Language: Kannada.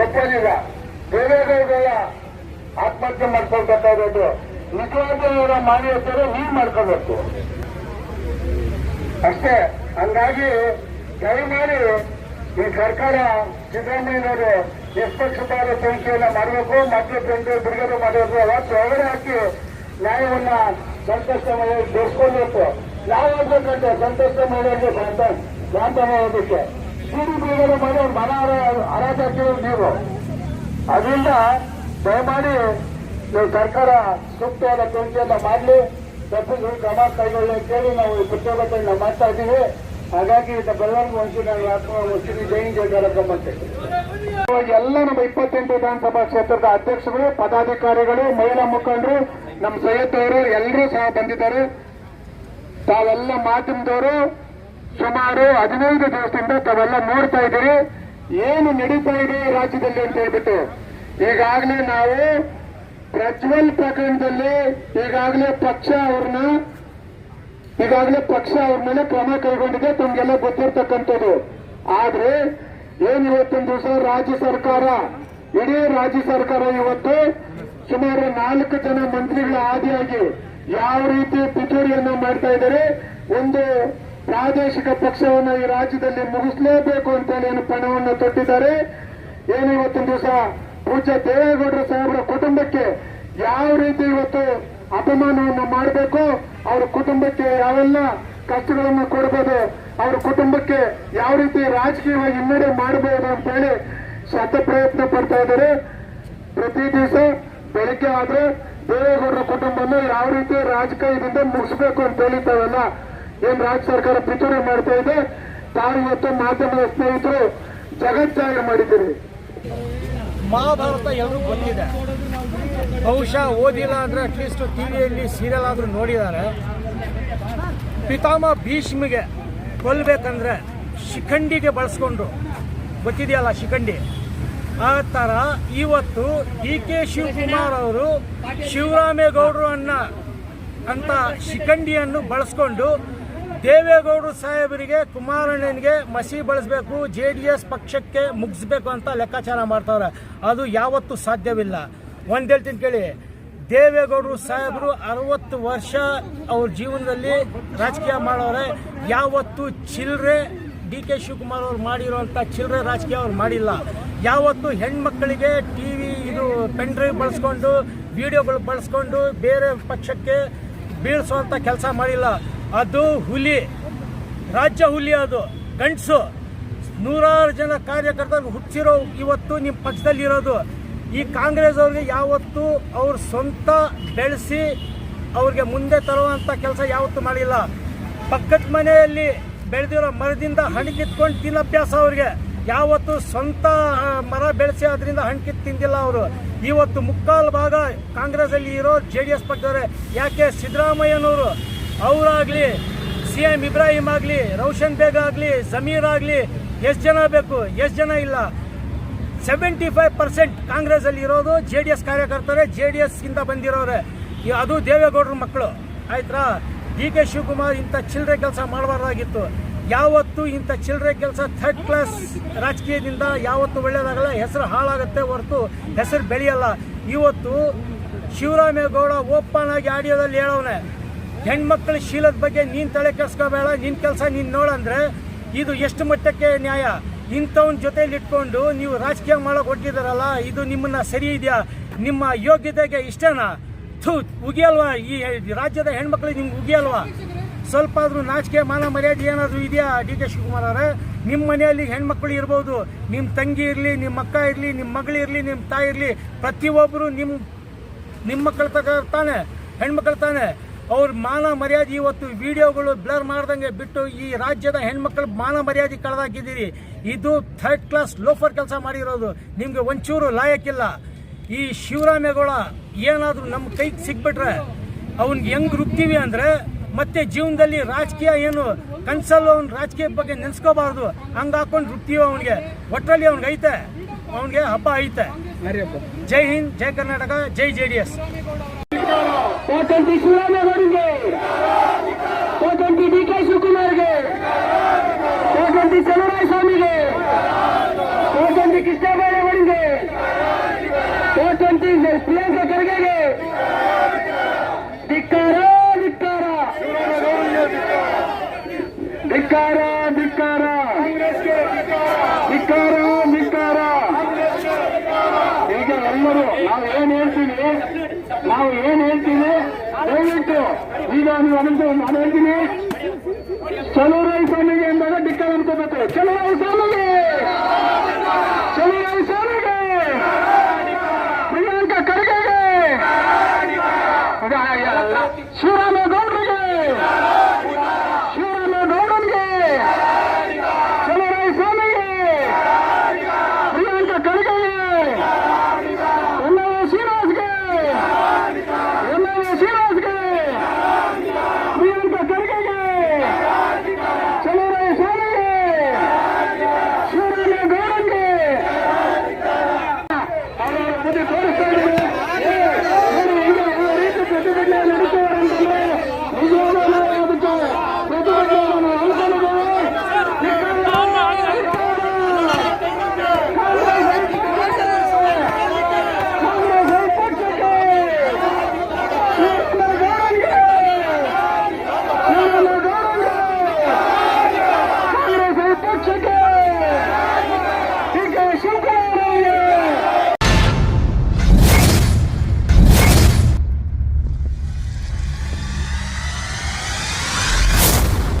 ಒಪ್ಪೋದಿಲ್ಲ ದೇವೇಗೌಡರ ಆತ್ಮಹತ್ಯೆ ಮಾಡ್ಕೊಳ್ತಾ ಇರೋದು. ನಿಜವಾದ ಅವರ ಮಾನ್ಯತೆಯನ್ನು ನೀವ್ ಮಾಡ್ಕೋಬೇಕು. ಅಷ್ಟೇ, ಹಂಗಾಗಿ ದಯಮಾಡಿ ಈ ಸರ್ಕಾರ ಸಿದ್ದರಾಮಯ್ಯನವರು ನಿಷ್ಪಕ್ಷಪಾತ ತನಿಖೆಯನ್ನ ಮಾಡಬೇಕು, ಮತ್ತೆ ತಂದೆ ಬಿಡುಗಡೆ ಮಾಡಬೇಕು, ಅವತ್ತು ಹೊರಗಡೆ ಹಾಕಿ ನ್ಯಾಯವನ್ನ ಸಂತೋಷ ಮಹಿಳೆಗೆ ಬೆಳೆಸ್ಕೊಳ್ಬೇಕು. ನಾವು ಹೋಗ್ಬೇಕಂತೆ ಸಂತೋಷ ಮಹಿಳೆಗೆ ಶಾಂತ ಶಾಂತನ ಹೋಗಕ್ಕೆ ಸಿಡಿ ಬಿಡುಗಡೆ ಮಾಡಿ ಅವ್ರ ಮನ ಹರಾಜ್ ನೀವು. ಅದರಿಂದ ದಯಮಾಡಿ ನೀವು ಸರ್ಕಾರ ಸೂಕ್ತವಾದ ತನಿಖೆಯನ್ನ ಮಾಡಲಿ. ತಪ್ಪಿಗೆ ಕ್ರಮ ಕೈಗೊಳ್ಳಿ ಅಂತೇಳಿ ನಾವು ಈ ಪ್ರತಿಭಟನೆ ಮಾಡ್ತಾ ಇದ್ದೀವಿ. ಹಾಗಾಗಿ ಬೆಳವಣಿಗೆ ವಂಶಿ ನಾವು ಶ್ರೀ ಜೈನ್ ಎಲ್ಲ ನಮ್ಮ ಇಪ್ಪತ್ತೆಂಟು ವಿಧಾನಸಭಾ ಕ್ಷೇತ್ರದ ಅಧ್ಯಕ್ಷಗಳು ಪದಾಧಿಕಾರಿಗಳು, ಮಹಿಳಾ ಮುಖಂಡರು, ನಮ್ಮ ಸೈಯದ್ ಅವರು ಎಲ್ಲರೂ ಸಹ ಬಂದಿದ್ದಾರೆ. ತಾವೆಲ್ಲ ಮಾಧ್ಯಮದವರು ಸುಮಾರು ಹದಿನೈದು ದಿವಸದಿಂದ ತಾವೆಲ್ಲ ನೋಡ್ತಾ ಇದ್ದೀರಿ. ಏನು ನಡೀತಾ ಇದೆ ರಾಜ್ಯದಲ್ಲಿ ಅಂತ ಹೇಳ್ಬಿಟ್ಟು. ಈಗಾಗಲೇ ನಾವು ಪ್ರಜ್ವಲ್ ಪ್ರಕರಣದಲ್ಲಿ ಈಗಾಗಲೇ ಪಕ್ಷ ಅವ್ರನ್ನ, ಈಗಾಗಲೇ ಪಕ್ಷ ಅವ್ರ ಮೇಲೆ ಕ್ರಮ ಕೈಗೊಂಡಿದೆ. ತಮ್ಗೆಲ್ಲ ಗೊತ್ತಿರ್ತಕ್ಕಂಥದ್ದು. ಆದ್ರೆ ಏನ್ ಇವತ್ತಿನ ದಿವಸ ರಾಜ್ಯ ಸರ್ಕಾರ, ಇಡೀ ರಾಜ್ಯ ಸರ್ಕಾರ ಇವತ್ತು ಸುಮಾರು ನಾಲ್ಕು ಜನ ಮಂತ್ರಿಗಳ ಆದಿಯಾಗಿ ಯಾವ ರೀತಿ ಪಿತೂರಿಯನ್ನ ಮಾಡ್ತಾ ಇದ್ದಾರೆ. ಒಂದು ಪ್ರಾದೇಶಿಕ ಪಕ್ಷವನ್ನ ಈ ರಾಜ್ಯದಲ್ಲಿ ಮುಗಿಸಲೇಬೇಕು ಅಂತೇಳಿ ಏನು ಪಣವನ್ನು ತೊಟ್ಟಿದ್ದಾರೆ. ಏನು ಇವತ್ತಿನ ದಿವಸ ಪೂಜ್ಯ ದೇವೇಗೌಡರ ಸಾಹೇಬರ ಕುಟುಂಬಕ್ಕೆ ಯಾವ ರೀತಿ ಇವತ್ತು ಅಪಮಾನವನ್ನ ಮಾಡಬೇಕು ಅವ್ರ ಕುಟುಂಬಕ್ಕೆ ಯಾವೆಲ್ಲ ಕಷ್ಟಗಳನ್ನು ಕೊಡಬಹುದು ಅವ್ರ ಕುಟುಂಬಕ್ಕೆ ಯಾವ ರೀತಿ ರಾಜಕೀಯವಾಗಿ ಹಿನ್ನಡೆ ಮಾಡಬಹುದು ಅಂತ ಹೇಳಿ ಶತ ಪ್ರಯತ್ನ ಪಡ್ತಾ ಇದ್ದಾರೆ. ಪ್ರತಿ ದಿವಸ ಬೆಳಿಗ್ಗೆ ಆದ್ರೆ ದೇವೇಗೌಡರ ಕುಟುಂಬನ ಯಾವ ರೀತಿ ರಾಜಕೀಯದಿಂದ ಮುಗಿಸ್ಬೇಕು ಅಂತ ಹೇಳಿ ಏನ್ ರಾಜ್ಯ ಸರ್ಕಾರ ಪಿತೂರಿ ಮಾಡ್ತಾ ಇದೆ? ತಾವು ಇವತ್ತು ಮಾಧ್ಯಮದ ಸ್ನೇಹಿತರು ಜಗಜ್ಜಾಹಿರ್ ಮಾಡಿದ್ದೀರಿ. ಮಹಾಭಾರತ ಎಲ್ಲರೂ ಬಂದಿದೆ ಬಹುಶಃ ಓದಿಲ್ಲ ಅಂದ್ರೆ ಅಟ್ಲೀಸ್ಟ್ ಟಿವಿಯಲ್ಲಿ ಸೀರಿಯಲ್ ಆದ್ರೂ ನೋಡಿದ್ದಾರೆ. ಪಿತಾಮ ಭೀಷ್ಮಿಗೆ ಕೊಲ್ಬೇಕಂದ್ರೆ ಶಿಖಂಡಿಗೆ ಬಳಸ್ಕೊಂಡ್ರು. ಗೊತ್ತಿದೆಯಲ್ಲ ಶಿಖಂಡಿ? ಆ ಥರ ಇವತ್ತು ಡಿ ಕೆ ಶಿವಕುಮಾರ್ ಅವರು ಶಿವರಾಮೇಗೌಡರು ಅನ್ನ ಅಂತ ಶಿಖಂಡಿಯನ್ನು ಬಳಸ್ಕೊಂಡು ದೇವೇಗೌಡರು ಸಾಹೇಬರಿಗೆ ಕುಮಾರಣ್ಣನಿಗೆ ಮಸಿ ಬಳಸಬೇಕು, ಜೆ ಡಿ ಎಸ್ ಪಕ್ಷಕ್ಕೆ ಮುಗಿಸ್ಬೇಕು ಅಂತ ಲೆಕ್ಕಾಚಾರ ಮಾಡ್ತಾವ್ರೆ. ಅದು ಯಾವತ್ತೂ ಸಾಧ್ಯವಿಲ್ಲ. ಒಂದು ಹೇಳ್ತೀನಿ ಕೇಳಿ, ದೇವೇಗೌಡರು ಸಾಹೇಬರು ಅರವತ್ತು ವರ್ಷ ಅವ್ರ ಜೀವನದಲ್ಲಿ ರಾಜಕೀಯ ಮಾಡೋರೆ. ಯಾವತ್ತು ಚಿಲ್ಲರೆ ಡಿ ಕೆ ಶಿವಕುಮಾರ್ ಅವ್ರು ಮಾಡಿರೋಂಥ ಚಿಲ್ಲರೆ ರಾಜಕೀಯ ಅವ್ರು ಮಾಡಿಲ್ಲ. ಯಾವತ್ತು ಹೆಣ್ಮಕ್ಕಳಿಗೆ ಟಿ ವಿ ಇದು ಪೆನ್ ಡ್ರೈವ್ ಬಳಸ್ಕೊಂಡು, ವಿಡಿಯೋಗಳು ಬಳಸ್ಕೊಂಡು, ಬೇರೆ ಪಕ್ಷಕ್ಕೆ ಬೀಳಿಸುವಂಥ ಕೆಲಸ ಮಾಡಿಲ್ಲ. ಅದು ಹುಲಿ, ರಾಜ್ಯ ಹುಲಿ ಅದು, ಗಂಡಸು. ನೂರಾರು ಜನ ಕಾರ್ಯಕರ್ತರು ಹುಚ್ಚಿರೋ ಇವತ್ತು ನಿಮ್ಮ ಪಕ್ಷದಲ್ಲಿ ಇರೋದು. ಈ ಕಾಂಗ್ರೆಸ್ ಅವ್ರಿಗೆ ಯಾವತ್ತೂ ಅವ್ರ ಸ್ವಂತ ಬೆಳೆಸಿ ಅವ್ರಿಗೆ ಮುಂದೆ ತರುವಂಥ ಕೆಲಸ ಯಾವತ್ತೂ ಮಾಡಿಲ್ಲ. ಪಕ್ಕದ ಮನೆಯಲ್ಲಿ ಬೆಳೆದಿರೋ ಮರದಿಂದ ಹಣ್ಣು ಕಿತ್ಕೊಂಡು ತಿನ್ನೋ ಅಭ್ಯಾಸ ಅವ್ರಿಗೆ. ಯಾವತ್ತು ಸ್ವಂತ ಮರ ಬೆಳೆಸಿ ಅದರಿಂದ ಹಣ್ಣು ಕಿತ್ತು ತಿಂದಿಲ್ಲ ಅವರು. ಇವತ್ತು ಮುಕ್ಕಾಲು ಭಾಗ ಕಾಂಗ್ರೆಸ್ ಅಲ್ಲಿ ಇರೋ ಜೆ ಡಿ ಎಸ್ ಪಕ್ಷದವರೇ. ಯಾಕೆ ಸಿದ್ದರಾಮಯ್ಯನವರು ಅವರಾಗ್ಲಿ ಸಿ ಎಂ ಇಬ್ರಾಹಿಂ ಆಗಲಿ ರೌಷನ್ ಬೇಗ್ ಆಗಲಿ ಸಮೀರ್ ಆಗಲಿ, ಎಷ್ಟು ಜನ ಬೇಕು, ಎಷ್ಟು ಜನ ಇಲ್ಲ. ಸೆವೆಂಟಿ ಫೈವ್ ಪರ್ಸೆಂಟ್ ಕಾಂಗ್ರೆಸ್ ಅಲ್ಲಿ ಇರೋದು ಜೆ ಡಿ ಎಸ್ ಕಾರ್ಯಕರ್ತರೇ ಜೆ ಡಿ ಎಸ್ ಇಂದ ಬಂದಿರೋರೆ. ಅದು ದೇವೇಗೌಡರ ಮಕ್ಕಳು ಆಯ್ತಾ ಡಿ ಕೆ ಶಿವಕುಮಾರ್ ಇಂಥ ಚಿಲ್ಲರೆ ಕೆಲಸ ಮಾಡಬಾರ್ದಾಗಿತ್ತು. ಯಾವತ್ತು ಇಂಥ ಚಿಲ್ಲರೆ ಕೆಲಸ ಥರ್ಡ್ ಕ್ಲಾಸ್ ರಾಜಕೀಯದಿಂದ ಯಾವತ್ತು ಒಳ್ಳೆಯದಾಗಲ್ಲ ಹೆಸರು ಹಾಳಾಗುತ್ತೆ ಹೊರತು ಹೆಸರು ಬೆಳೆಯಲ್ಲ. ಇವತ್ತು ಶಿವರಾಮೇಗೌಡ ಓಪನ್ ಆಗಿ ಆಡಿಯೋದಲ್ಲಿ ಹೇಳೋನೆ ಹೆಣ್ಮಕ್ಳ ಶೀಲದ ಬಗ್ಗೆ ನೀನ್ ತಲೆ ಕೆಡ್ಸ್ಕೋಬೇಡ, ನಿನ್ ಕೆಲಸ ನೀನ್ ನೋಡಂದ್ರೆ ಇದು ಎಷ್ಟು ಮಟ್ಟಕ್ಕೆ ನ್ಯಾಯ? ಇಂಥವ್ನ ಜೊತೆಲಿ ಇಟ್ಕೊಂಡು ನೀವು ರಾಜಕೀಯ ಮಾಡೋಕೆ ಹೊಟ್ಟಿದಾರಲ್ಲ ಇದು ನಿಮ್ಮನ್ನ ಸರಿ ಇದೆಯಾ? ನಿಮ್ಮ ಯೋಗ್ಯತೆಗೆ ಇಷ್ಟನಾ? ಥೂ, ಉಗಿಯಲ್ವಾ? ಈ ರಾಜ್ಯದ ಹೆಣ್ಮಕ್ಳಿಗೆ ನಿಮ್ಗೆ ಉಗಿಯಲ್ವಾ? ಸ್ವಲ್ಪ ಆದ್ರೂ ನಾಚಿಕೆ, ಮಾನ ಮರ್ಯಾದೆ ಏನಾದರೂ ಇದೆಯಾ ಡಿ ಕೆ ಶಿವಕುಮಾರ್ ಅವರೇ? ನಿಮ್ಮ ಮನೆಯಲ್ಲಿ ಹೆಣ್ಮಕ್ಳು ಇರ್ಬೋದು. ನಿಮ್ಮ ತಂಗಿ ಇರಲಿ ನಿಮ್ಮ ಅಕ್ಕ ಇರಲಿ ನಿಮ್ಮ ಮಗಳು ಇರಲಿ ನಿಮ್ಮ ತಾಯಿ ಇರಲಿ ಪ್ರತಿಯೊಬ್ಬರು ನಿಮ್ಮ ನಿಮ್ಮ ಮಕ್ಕಳ ತಗ ತಾನೆ, ಹೆಣ್ಮಕ್ಳು ತಾನೆ. ಅವ್ರ ಮಾನ ಮರ್ಯಾದೆ ಇವತ್ತು ವಿಡಿಯೋಗಳು ಬ್ಲರ್ ಮಾಡ್ದಂಗೆ ಬಿಟ್ಟು ಈ ರಾಜ್ಯದ ಹೆಣ್ಮಕ್ಳು ಮಾನ ಮರ್ಯಾದೆ ಕಳೆದಾಕಿದ್ದೀರಿ. ಇದು ಥರ್ಡ್ ಕ್ಲಾಸ್ ಲೋಫರ್ ಕೆಲಸ ಮಾಡಿರೋದು. ನಿಮಗೆ ಒಂಚೂರು ಲಾಯಕ್ಕಿಲ್ಲ. ಈ ಶಿವರಾಮೇಗೌಡ ಏನಾದರೂ ನಮ್ಮ ಕೈಗೆ ಸಿಕ್ಬಿಟ್ರೆ ಅವ್ನಿಗೆ ಹೆಂಗ್ ರುಬ್ತೀವಿ ಅಂದ್ರೆ ಮತ್ತೆ ಜೀವನದಲ್ಲಿ ರಾಜಕೀಯ ಏನು ಕನ್ಸಲ್ಲೂ ಅವ್ನ ರಾಜಕೀಯ ಬಗ್ಗೆ ನೆನ್ಸ್ಕೋಬಾರ್ದು. ಹಂಗೆ ಹಾಕೊಂಡು ರುಬ್ತೀವಿ ಅವನಿಗೆ. ಒಟ್ರಲ್ಲಿ ಅವ್ನಿಗೆ ಐತೆ. ಅವನಿಗೆ ಹಬ್ಬ ಐತೆ. Jai Hind Jai Karnataka Jai J D S. ಕೋಟಂಟಿ ಶಿವರಾಮೇಗೌಡರಿಗೆ ಕೋಟಂಟಿ ಡಿ ಕೆ ಶಿವಕುಮಾರ್ಗೆ. ಕೋಟಂಟಿ ಚಲುರಾಯ ಸ್ವಾಮಿಗೆ. ಕೋಟಂಟಿ ಕೃಷ್ಣಬೈರೇಗೌಡರಿಗೆ. ಕೋಟಂಟಿ ಪ್ರಿಯಾಂಕಾ ಖರ್ಗೆಗೆ. ಧಿಕ್ಕಾರ ಧಿಕ್ಕಾರ. ಧಿಕ್ಕಾರ ಧಿಕ್ಕಾರ. ಧಿಕ್ಕಾರ ಧಿಕ್ಕಾರ. ಈಗ ಎಲ್ಲರೂ ನಾವು ಏನ್ ಹೇಳ್ತೀವಿ? ನಾವು ಏನ್ ಹೇಳ್ತೀವಿ? ದಯವಿಟ್ಟು, ಈಗ ನೀವು ಅದಕ್ಕೆ ನಾನು ಹೇಳ್ತೀನಿ. ಚಲೋ ರೈ ಸ್ವಾಮಿಗೆ ಎಂದಾಗ ಡಿಕ್ಕ ಅನ್ಕೋಬೇಕು. ಚಲೋ ರೈ ಸ್ವಾಮಿಗೆ!